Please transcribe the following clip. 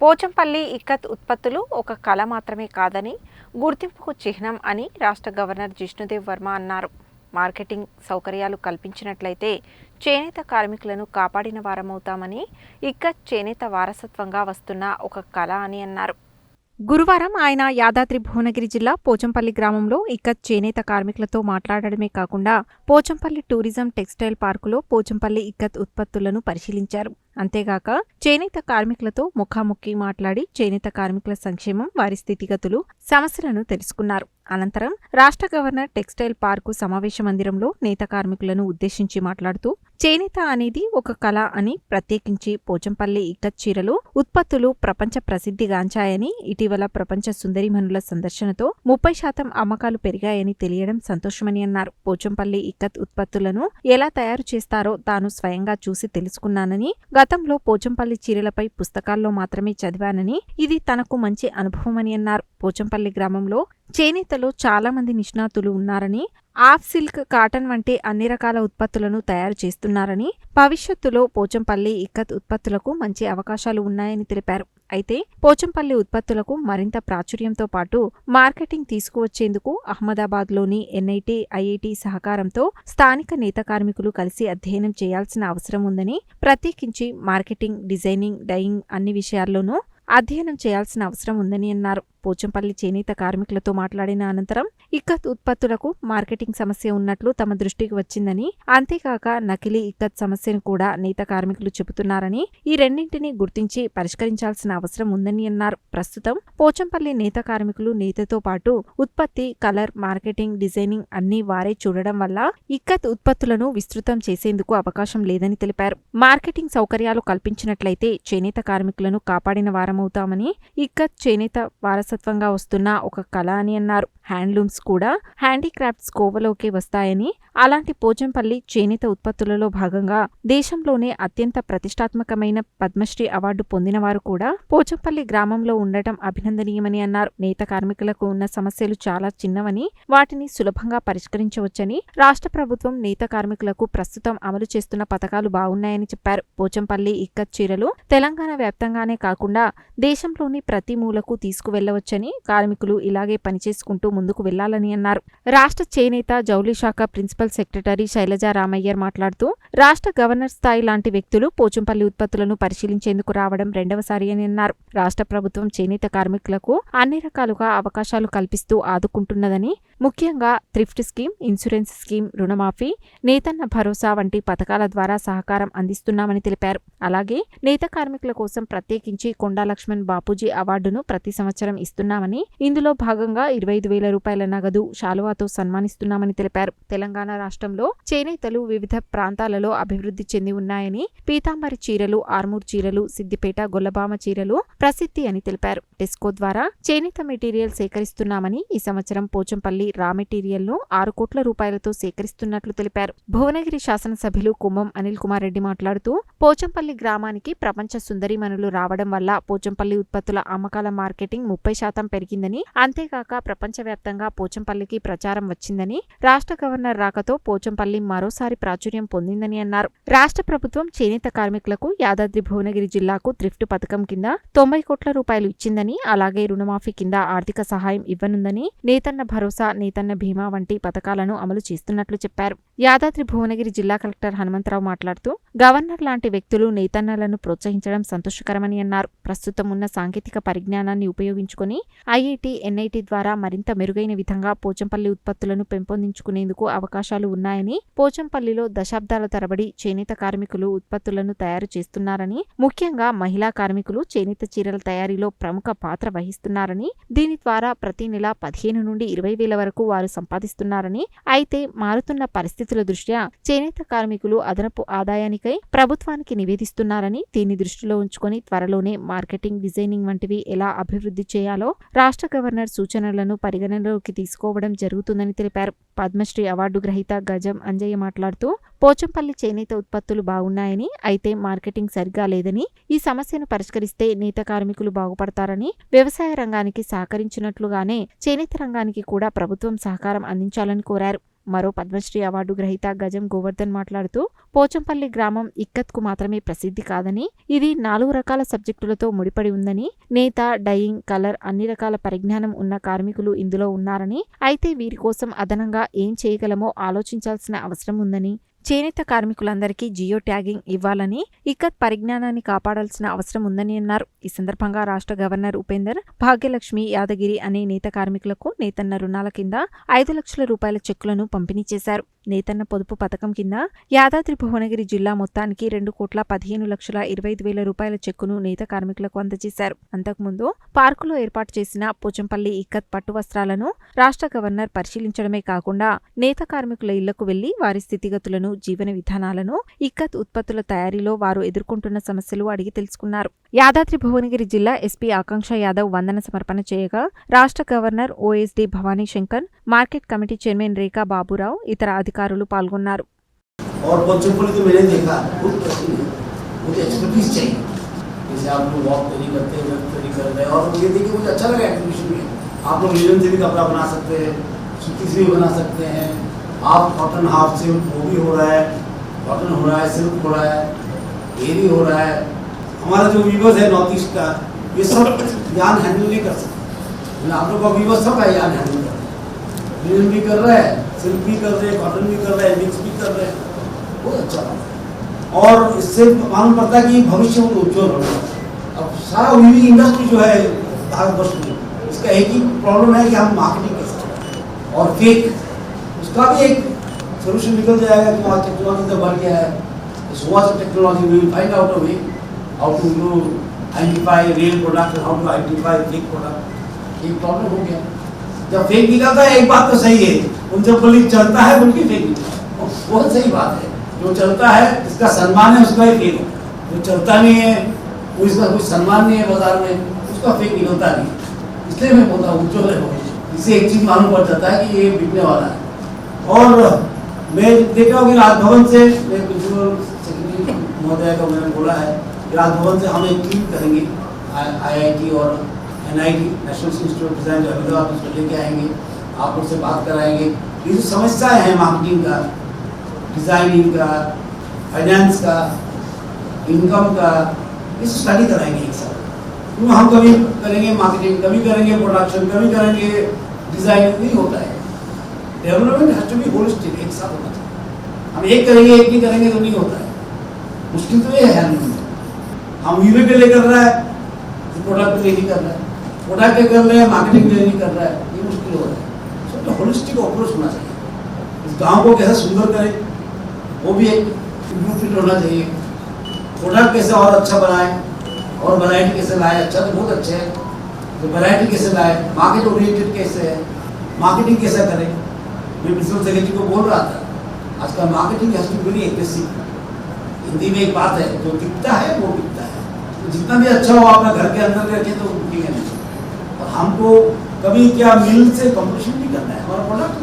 పోచంపల్లి ఇక్కత్ ఉత్పత్తులు ఒక కళ మాత్రమే కాదని గుర్తింపుకు చిహ్నం అని రాష్ట్ర గవర్నర్ జిష్ణుదేవ్ వర్మ అన్నారు. మార్కెటింగ్ సౌకర్యాలు కల్పించినట్లయితే చేనేత కార్మికులను కాపాడిన వారమవుతామని ఇక్కత్ చేనేత వారసత్వంగా వస్తున్న ఒక కళ అని అన్నారు. గురువారం ఆయన యాదాద్రి భువనగిరి జిల్లా పోచంపల్లి గ్రామంలో ఇక్కత్ చేనేత కార్మికులతో మాట్లాడడమే కాకుండా పోచంపల్లి టూరిజం టెక్స్టైల్ పార్కులో పోచంపల్లి ఇక్కత్ ఉత్పత్తులను పరిశీలించారు. అంతేగాక చేనేత కార్మికులతో ముఖాముఖి మాట్లాడి చేనేత కార్మికుల సంక్షేమం వారి స్థితిగతులు సమస్యలను తెలుసుకున్నారు. అనంతరం రాష్ట్ర గవర్నర్ టెక్స్టైల్ పార్కు సమావేశ మందిరంలో నేత కార్మికులను ఉద్దేశించి మాట్లాడుతూ చేనేత అనేది ఒక కళ అని ప్రత్యేకించి పోచంపల్లి ఇక్కత్ చీరలు ఉత్పత్తులు ప్రపంచ ప్రసిద్ధిగాంచాయని ఇటీవల ప్రపంచ సుందరిమణుల సందర్శనతో ముప్పై శాతం అమ్మకాలు పెరిగాయని తెలియడం సంతోషమని అన్నారు. పోచంపల్లి ఇక్కత్ ఉత్పత్తులను ఎలా తయారు చేస్తారో తాను స్వయంగా చూసి తెలుసుకున్నానని గతంలో పోచంపల్లి చీరలపై పుస్తకాల్లో మాత్రమే చదివానని ఇది తనకు మంచి అనుభవమని అన్నారు. పోచంపల్లి గ్రామంలో చేనేతలో చాలా మంది నిష్ణాతులు ఉన్నారని ఆఫ్ సిల్క్ కాటన్ వంటి అన్ని రకాల ఉత్పత్తులను తయారు చేస్తున్నారని భవిష్యత్తులో పోచంపల్లి ఇక్కత్ ఉత్పత్తులకు మంచి అవకాశాలు ఉన్నాయని తెలిపారు. అయితే పోచంపల్లి ఉత్పత్తులకు మరింత ప్రాచుర్యంతో పాటు మార్కెటింగ్ తీసుకువచ్చేందుకు అహ్మదాబాద్లోని ఎన్ఐటి ఐఐటి సహకారంతో స్థానిక నేత కార్మికులు కలిసి అధ్యయనం చేయాల్సిన అవసరం ఉందని ప్రత్యేకించి మార్కెటింగ్ డిజైనింగ్ డయింగ్ అన్ని విషయాల్లోనూ అధ్యయనం చేయాల్సిన అవసరం ఉందని అన్నారు. పోచంపల్లి చేనేత కార్మికులతో మాట్లాడిన అనంతరం ఇక్కత్ ఉత్పత్తులకు మార్కెటింగ్ సమస్య ఉన్నట్లు తమ దృష్టికి వచ్చిందని అంతేకాక నకిలీ ఇక్కత్ సమస్యను కూడా నేత కార్మికులు చెబుతున్నారని ఈ రెండింటినీ గుర్తించి పరిష్కరించాల్సిన అవసరం ఉందని అన్నారు. ప్రస్తుతం పోచంపల్లి నేత కార్మికులు నేతతో పాటు ఉత్పత్తి కలర్ మార్కెటింగ్ డిజైనింగ్ అన్ని వారే చూడడం వల్ల ఇక్కత్ ఉత్పత్తులను విస్తృతం చేసేందుకు అవకాశం లేదని తెలిపారు. మార్కెటింగ్ సౌకర్యాలు కల్పించినట్లయితే చేనేత కార్మికులను కాపాడిన వారమవుతామని ఇక్కత్ చేనేత వారసత్వంగా వస్తున్న ఒక కళ అని అన్నారు. హ్యాండ్లూమ్స్ కూడా హ్యాండీక్రాఫ్ట్స్ కోవలోకి వస్తాయని అలాంటి పోచంపల్లి చేనేత ఉత్పత్తులలో భాగంగా దేశంలోనే అత్యంత ప్రతిష్టాత్మకమైన పద్మశ్రీ అవార్డు పొందినవారు కూడా పోచంపల్లి గ్రామంలో ఉండటం అభినందనీయమని అన్నారు. నేత కార్మికులకు ఉన్న సమస్యలు చాలా చిన్నవని వాటిని సులభంగా పరిష్కరించవచ్చని రాష్ట్ర ప్రభుత్వం నేత కార్మికులకు ప్రస్తుతం అమలు చేస్తున్న పథకాలు బాగున్నాయని చెప్పారు. పోచంపల్లి ఇక్కత్ చీరలు తెలంగాణ వ్యాప్తంగానే కాకుండా దేశంలోని ప్రతి మూలకు తీసుకువెళ్ళవచ్చని కార్మికులు ఇలాగే పనిచేసుకుంటూ ముందుకు వెళ్ళాలని అన్నారు. రాష్ట్ర చేనేత జౌళీ శాఖ ప్రిన్సిపల్ సెక్రటరీ శైలజా రామయ్యర్ మాట్లాడుతూ రాష్ట్ర గవర్నర్ స్థాయి లాంటి వ్యక్తులు పోచంపల్లి ఉత్పత్తులను పరిశీలించేందుకు రావడం రెండవసారి అని అన్నారు. రాష్ట్ర ప్రభుత్వం చేనేత కార్మికులకు అన్ని రకాలుగా అవకాశాలు కల్పిస్తూ ఆదుకుంటున్నదని ముఖ్యంగా థ్రిఫ్ట్ స్కీమ్ ఇన్సూరెన్స్ స్కీమ్ రుణమాఫీ నేతన్న భరోసా వంటి పథకాల ద్వారా సహకారం అందిస్తున్నామని తెలిపారు. అలాగే నేత కార్మికుల కోసం ప్రత్యేకించి కొండా లక్ష్మణ్ బాపూజీ అవార్డును ప్రతి సంవత్సరం ఇస్తున్నామని. ఇందులో భాగంగా ఇరవై ఐదు వేల రూపాయల నగదు శాలువాతో సన్మానిస్తున్నామని తెలిపారు. తెలంగాణ రాష్ట్రంలో చేనేతలు వివిధ ప్రాంతాలలో అభివృద్ధి చెంది ఉన్నాయని పీతాంబరి చీరలు ఆర్మూర్ చీరలు సిద్దిపేట గొల్లబామ చీరలు ప్రసిద్ధి అని తెలిపారు. టెస్కో ద్వారా చేనేత మెటీరియల్ సేకరిస్తున్నామని ఈ సంవత్సరం పోచంపల్లి రా మెటీరియల్ను ఆరు కోట్ల రూపాయలతో సేకరిస్తున్నట్లు తెలిపారు. భువనగిరి శాసనసభ్యులు కుంభం అనిల్ కుమార్ రెడ్డి మాట్లాడుతూ పోచంపల్లి గ్రామానికి ప్రపంచ సుందరిమణులు రావడం వల్ల పోచంపల్లి ఉత్పత్తుల అమ్మకాల మార్కెటింగ్ ముప్పై శాతం పెరిగిందని అంతేకాక ప్రపంచవ్యాప్తంగా పోచంపల్లికి ప్రచారం వచ్చిందని రాష్ట్ర గవర్నర్ రాకతో పోచంపల్లి మరోసారి ప్రాచుర్యం పొందిందని అన్నారు. రాష్ట్ర ప్రభుత్వం చేనేత కార్మికులకు యాదాద్రి భువనగిరి జిల్లాకు థ్రిఫ్ట్ పథకం కింద తొంభై కోట్ల రూపాయలు ఇచ్చిందని అలాగే రుణమాఫీ కింద ఆర్థిక సహాయం ఇవ్వనుందని నేతన్న భరోసా నేతన్న భీమా వంటి పథకాలను అమలు చేస్తున్నట్లు చెప్పారు. యాదాద్రి భువనగిరి జిల్లా కలెక్టర్ హనుమంతరావు మాట్లాడుతూ గవర్నర్ లాంటి వ్యక్తులు నేతన్నలను ప్రోత్సహించడం సంతోషకరమని అన్నారు. ప్రస్తుతం ఉన్న సాంకేతిక పరిజ్ఞానాన్ని ఉపయోగించుకొని ఐఐటి ఎన్ఐటి ద్వారా మరింత మెరుగైన విధంగా పోచంపల్లి ఉత్పత్తులను పెంపొందించుకునేందుకు అవకాశాలు ఉన్నాయని పోచంపల్లిలో దశాబ్దాల తరబడి చేనేత కార్మికులు ఉత్పత్తులను తయారు చేస్తున్నారని ముఖ్యంగా మహిళా కార్మికులు చేనేత చీరల తయారీలో ప్రముఖ పాత్ర వహిస్తున్నారని దీని ద్వారా ప్రతి నెల పదిహేను నుండి ఇరవై వేల వరకు వారు సంపాదిస్తున్నారని అయితే మారుతున్న పరిస్థితుల దృష్ట్యా చేనేత కార్మికులు అదనపు ఆదాయానికై ప్రభుత్వానికి నివేదిస్తున్నారని దీన్ని దృష్టిలో ఉంచుకొని త్వరలోనే మార్కెటింగ్ డిజైనింగ్ వంటివి ఎలా అభివృద్ధి చేయాలి రాష్ట్ర గవర్నర్ సూచనలను పరిగణనలోకి తీసుకోవడం జరుగుతుందని తెలిపారు. పద్మశ్రీ అవార్డు గ్రహీత గజం అంజయ్య మాట్లాడుతూ పోచంపల్లి చేనేత ఉత్పత్తులు బాగున్నాయని అయితే మార్కెటింగ్ సరిగా లేదని ఈ సమస్యను పరిష్కరిస్తే నేత కార్మికులు బాగుపడతారని వ్యవసాయ రంగానికి సహకరించినట్లుగానే చేనేత రంగానికి కూడా ప్రభుత్వం సహకారం అందించాలని కోరారు. మరో పద్మశ్రీ అవార్డు గ్రహీత గజం గోవర్ధన్ మాట్లాడుతూ పోచంపల్లి గ్రామం ఇక్కత్కు మాత్రమే ప్రసిద్ధి కాదని ఇది నాలుగు రకాల సబ్జెక్టులతో ముడిపడి ఉందని నేత డయింగ్ కలర్ అన్ని రకాల పరిజ్ఞానం ఉన్న కార్మికులు ఇందులో ఉన్నారని అయితే వీరి కోసం అదనంగా ఏం చేయగలమో ఆలోచించాల్సిన అవసరం ఉందని. చేనేత కార్మికులందరికీ జియో ట్యాగింగ్ ఇవ్వాలని ఇక్కత్ పరిజ్ఞానాన్ని కాపాడాల్సిన అవసరం ఉందని అన్నారు. ఈ సందర్భంగా రాష్ట్ర గవర్నర్ ఉపేందర్ భాగ్యలక్ష్మి యాదగిరి అనే నేత కార్మికులకు నేతన్న రుణాల కింద ఐదు లక్షల రూపాయల చెక్కులను పంపిణీ చేశారు. నేతన్న పొదుపు పథకం కింద యాదాద్రి భువనగిరి జిల్లా మొత్తానికి రెండు కోట్ల పదిహేను లక్షల ఇరవై ఐదు వేల రూపాయల చెక్కును నేత కార్మికులకు అందజేశారు. అంతకుముందు పార్కులో ఏర్పాటు చేసిన పోచంపల్లి ఇక్కత్ పట్టు వస్త్రాలను రాష్ట్ర గవర్నర్ పరిశీలించడమే కాకుండా నేత కార్మికుల ఇళ్ళకు వెళ్ళి వారి స్థితిగతులను జీవన విధానాలను ఇక్కత్ ఉత్పత్తుల తయారీలో వారు ఎదుర్కొంటున్న సమస్యలు అడిగి తెలుసుకున్నారు. యాదాద్రి భువనగిరి జిల్లా ఎస్పీ ఆకాంక్ష యాదవ్ వందన సమర్పణ చేయగా రాష్ట్ర governor OSD Bhavani Shankar market committee chairman Rekha Baburao ఇతర అధికారులు పాల్గొన్నారు और बच्चों को तो मैंने देखा बहुत अच्छी है मुझे एक्सपर्टीज चाहिए जैसे आप लोग वॉक तो नहीं करते वर्क तो नहीं कर रहे और ये देखिए मुझे अच्छा लगा एक्टिविशन में आप लोग लिनन से भी कपड़ा बना सकते हैं सूती से भी बना सकते हैं आप कॉटन हाफ सिल्क वो भी हो रहा है कॉटन हो रहा है सिल्क हो रहा है ये भी हो रहा है हमारा जो वीवर्स है नॉर्थ ईस्ट का ये सब ज्ञान हैंडल नहीं कर सकते लेकिन आप लोग का वीवर्स सब है ज्ञान हैंडल कर रहे हैं लिनन भी कर रहा है सिल्क भी कर रहे हैं कॉटन भी कर रहे हैं मिक्स भी कर रहे। हैं बहुत अच्छा काम और इससे मालूम पड़ता है कि भविष्य में उज्जवल होगा। अब सारा वीविंग इंडस्ट्री जो है भारतवर्ष में, इसका एक ही प्रॉब्लम है कि हम मार्केटिंग करें। और फेक उसका भी एक सोल्यूशन निकल जाएगा कि वहाँ टेक्नोलॉजी तो बढ़ गया है। हुआ से technology will find out a way how to know identify real product how to identify fake product ये प्रॉब्लम हो गया। जब फेक निकलता है, एक बात तो सही है। उन जब कोई चलता है, उनकी फेक है। बहुत सही बात है। जो चलता है इसका सम्मान है, उसका ही फेक जो चलता नहीं है, वो इसका कोई सम्मान नहीं है बाज़ार में, उसका फेक निकलता नहीं। इसलिए मैं बोलता हूँ, उज्जवल है इससे एक चीज़ मालूम पड़ जाता है कि ये बिकने वाला है। और मैं देख हूँ कि राजभवन से, मैं महोदय का मैंने बोला है राजभवन से हम एक टीम करेंगे आई आई टी और N I T national institute of design Ahmedabad उसको लेके आएँगे, आप लोग से बात कराएँगे। ये जो समस्याएँ हैं मार्केटिंग का डिज़ाइनिंग का फाइनेंस का इनकम का, ये स्टडी कराएँगे एक साथ। क्यों हम कभी करेंगे मार्केटिंग कभी करेंगे प्रोडक्शन कभी करेंगे डिज़ाइनिंग नहीं होता है। Development has to be holistic एक साथ होना चाहिए। हम एक करेंगे, एक नहीं करेंगे तो नहीं होता है। मुश्किल तो ये है। हम यूनिट के लिए कर रहा है तो प्रोडक्ट के लिए कर रहा है। प्रोडक्ट कर रहे हैं मार्केटिंग नहीं कर रहा है, ये मुश्किल हो रहा है। सब तो होलिस्टिक अप्रोच होना चाहिए। इस गाँव को कैसे सुंदर करें, वो भी एक ब्लूप्रिंट होना चाहिए। प्रोडक्ट कैसे और अच्छा बनाए, और वैरायटी कैसे लाए अच्छा तो बहुत अच्छे है। तो वैरायटी कैसे लाए मार्केट ओरिएंटेड कैसे है मार्केटिंग कैसे करें, मैं प्रिंसिपल सेक्रेटरी को बोल रहा था। आजकल marketing has to very aggressive Hindi में एक बात है, जो दिखता है, वो बिकता है। तो जितना भी अच्छा हो अपना घर के अंदर रखें तो बिकेगा नहीं हमको कभी क्या मिल से कंपटीशन नहीं करना है? हमारा प्रोडक्ट